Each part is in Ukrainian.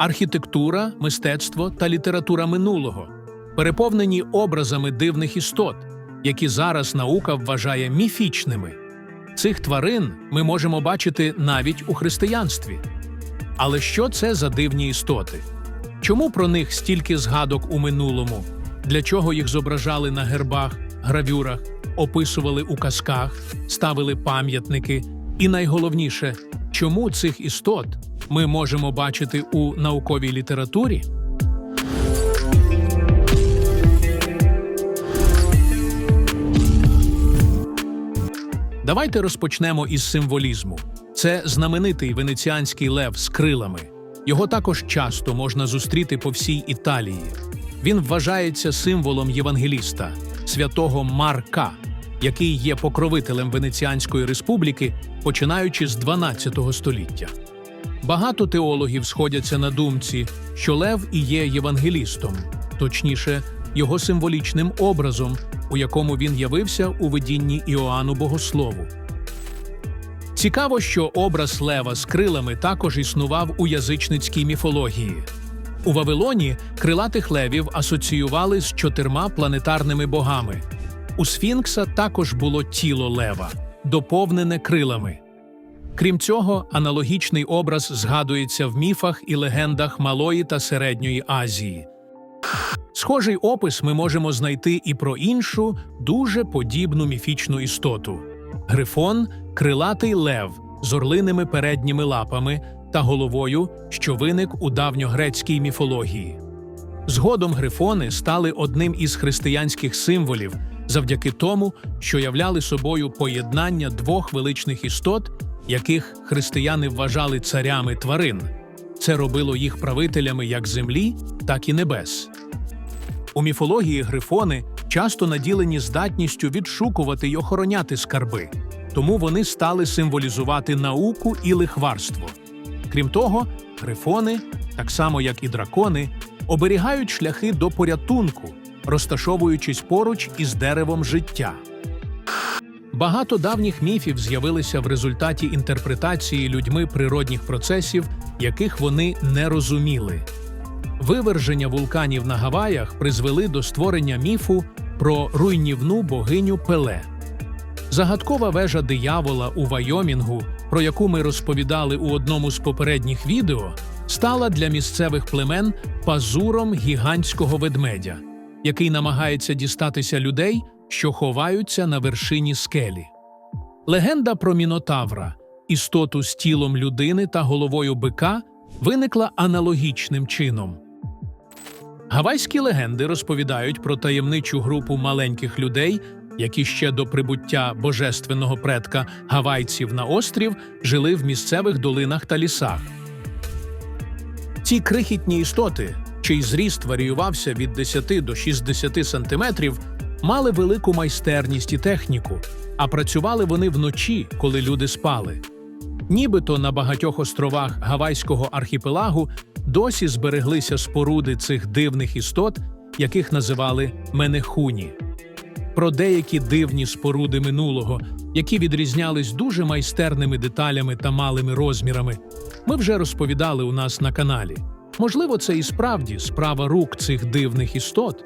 архітектура, мистецтво та література минулого, переповнені образами дивних істот, які зараз наука вважає міфічними. Цих тварин ми можемо бачити навіть у християнстві. Але що це за дивні істоти? Чому про них стільки згадок у минулому? Для чого їх зображали на гербах, гравюрах, описували у казках, ставили пам'ятники? І найголовніше, чому цих істот ми можемо бачити у науковій літературі? Давайте розпочнемо із символізму. Це знаменитий венеціанський лев з крилами. Його також часто можна зустріти по всій Італії. Він вважається символом євангеліста, святого Марка, який є покровителем Венеціанської республіки, починаючи з 12 століття. Багато теологів сходяться на думці, що Лев і є євангелістом, точніше, його символічним образом, у якому він явився у видінні Іоанну Богослову. Цікаво, що образ лева з крилами також існував у язичницькій міфології. У Вавилоні крилатих левів асоціювали з чотирма планетарними богами. У Сфінкса також було тіло лева, доповнене крилами. Крім цього, аналогічний образ згадується в міфах і легендах Малої та Середньої Азії. Схожий опис ми можемо знайти і про іншу, дуже подібну міфічну істоту грифон крилатий лев з орлиними передніми лапами та головою, що виник у давньогрецькій міфології. Згодом грифони стали одним із християнських символів завдяки тому, що являли собою поєднання двох величних істот, яких християни вважали царями тварин. Це робило їх правителями як землі, так і небес. У міфології грифони часто наділені здатністю відшукувати й охороняти скарби, тому вони стали символізувати науку і лихварство. Крім того, грифони, так само як і дракони, оберігають шляхи до порятунку, розташовуючись поруч із деревом життя. Багато давніх міфів з'явилися в результаті інтерпретації людьми природних процесів, яких вони не розуміли. Виверження вулканів на Гаваях призвели до створення міфу про руйнівну богиню Пеле. Загадкова вежа диявола у Вайомінгу, про яку ми розповідали у одному з попередніх відео, стала для місцевих племен пазуром гігантського ведмедя, який намагається дістатися людей, що ховаються на вершині скелі. Легенда про Мінотавра, істоту з тілом людини та головою бика, виникла аналогічним чином. Гавайські легенди розповідають про таємничу групу маленьких людей, які ще до прибуття божественного предка гавайців на острів жили в місцевих долинах та лісах. Ці крихітні істоти, чий зріст варіювався від 10 до 60 сантиметрів, мали велику майстерність і техніку, а працювали вони вночі, коли люди спали. Нібито на багатьох островах Гавайського архіпелагу досі збереглися споруди цих дивних істот, яких називали менехуні. Про деякі дивні споруди минулого, які відрізнялись дуже майстерними деталями та малими розмірами, ми вже розповідали у нас на каналі. Можливо, це і справді справа рук цих дивних істот.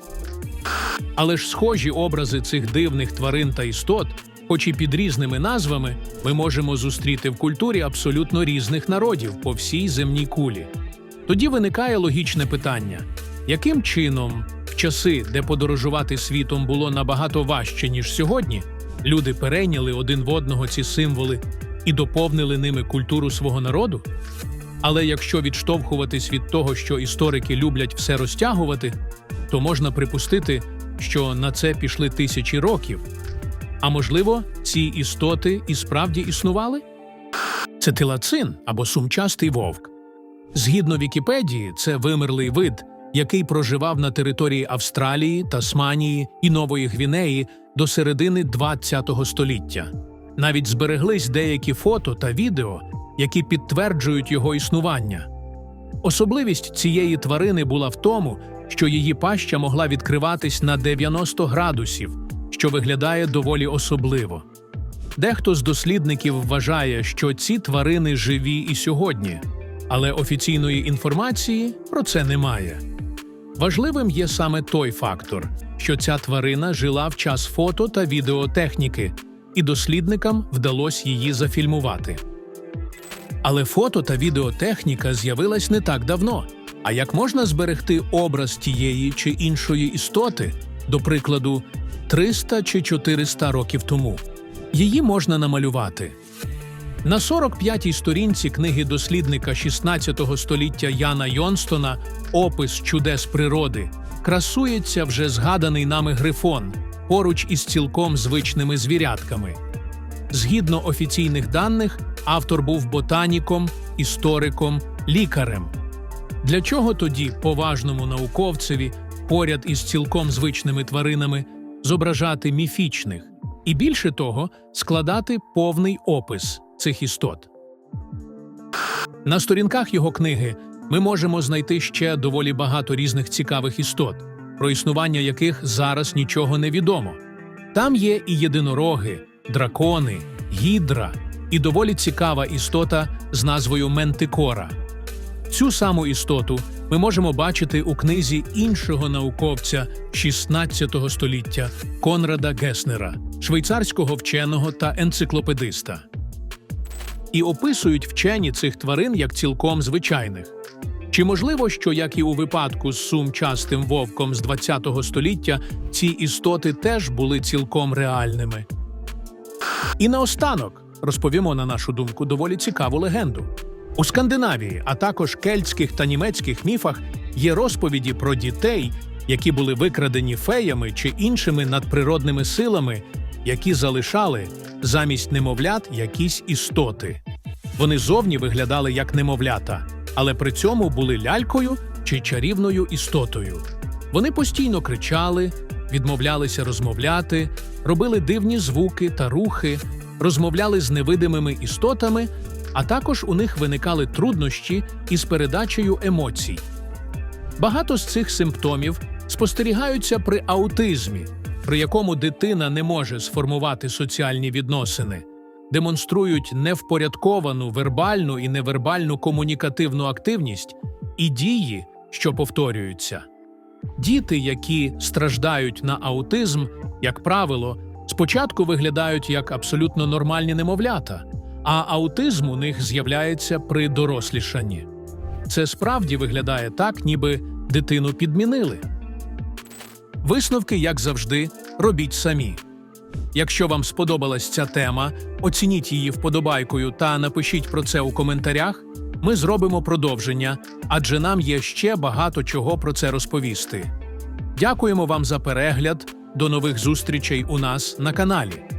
Але ж схожі образи цих дивних тварин та істот, хоч і під різними назвами, ми можемо зустріти в культурі абсолютно різних народів по всій земній кулі. Тоді виникає логічне питання: яким чином, в часи, де подорожувати світом було набагато важче, ніж сьогодні, люди перейняли один в одного ці символи і доповнили ними культуру свого народу? Але якщо відштовхуватись від того, що історики люблять все розтягувати, то можна припустити, що на це пішли тисячі років. А можливо, ці істоти і справді існували? Це тилацин або сумчастий вовк. Згідно Вікіпедії, це вимерлий вид, який проживав на території Австралії, Тасманії і Нової Гвінеї до середини ХХ століття. Навіть збереглись деякі фото та відео, які підтверджують його існування. Особливість цієї тварини була в тому, що її паща могла відкриватись на 90 градусів, що виглядає доволі особливо. Дехто з дослідників вважає, що ці тварини живі і сьогодні. але офіційної інформації про це немає. Важливим є саме той фактор, що ця тварина жила в час фото та відеотехніки, і дослідникам вдалося її зафільмувати. Але фото та відеотехніка з'явилась не так давно. А як можна зберегти образ тієї чи іншої істоти, до прикладу, 300 чи 400 років тому? Її можна намалювати. На 45-й сторінці книги дослідника 16 століття Яна Йонстона Опис чудес природи красується вже згаданий нами грифон поруч із цілком звичними звірятками. Згідно офіційних даних, автор був ботаніком, істориком, лікарем. Для чого тоді поважному науковцеві поряд із цілком звичними тваринами зображати міфічних і більше того, складати повний опис цих істот? На сторінках його книги ми можемо знайти ще доволі багато різних цікавих істот, про існування яких зараз нічого не відомо. Там є і єдинороги, дракони, гідра, і доволі цікава істота з назвою Ментикора. Цю саму істоту ми можемо бачити у книзі іншого науковця 16 століття Конрада Геснера, швейцарського вченого та енциклопедиста. І описують вчені цих тварин як цілком звичайних. Чи можливо, що, як і у випадку з сумчастим вовком з 20 століття, ці істоти теж були цілком реальними? І наостанок розповімо на нашу думку доволі цікаву легенду. У Скандинавії, а також кельтських та німецьких міфах є розповіді про дітей, які були викрадені феями чи іншими надприродними силами, які залишали замість немовлят якісь істоти. Вони зовні виглядали як немовлята, але при цьому були лялькою чи чарівною істотою. Вони постійно кричали, відмовлялися розмовляти, робили дивні звуки та рухи, розмовляли з невидимими істотами, а також у них виникали труднощі із передачею емоцій. Багато з цих симптомів спостерігаються при аутизмі, при якому дитина не може сформувати соціальні відносини, демонструють невпорядковану вербальну і невербальну комунікативну активність і дії, що повторюються. Діти, які страждають на аутизм, як правило, спочатку виглядають як абсолютно нормальні немовлята, а аутизм у них з'являється при дорослішанні. Це справді виглядає так, ніби дитину підмінили. Висновки, як завжди, робіть самі. Якщо вам сподобалась ця тема, оцініть її вподобайкою та напишіть про це у коментарях. Ми зробимо продовження, адже нам є ще багато чого про це розповісти. Дякуємо вам за перегляд. До нових зустрічей у нас на каналі.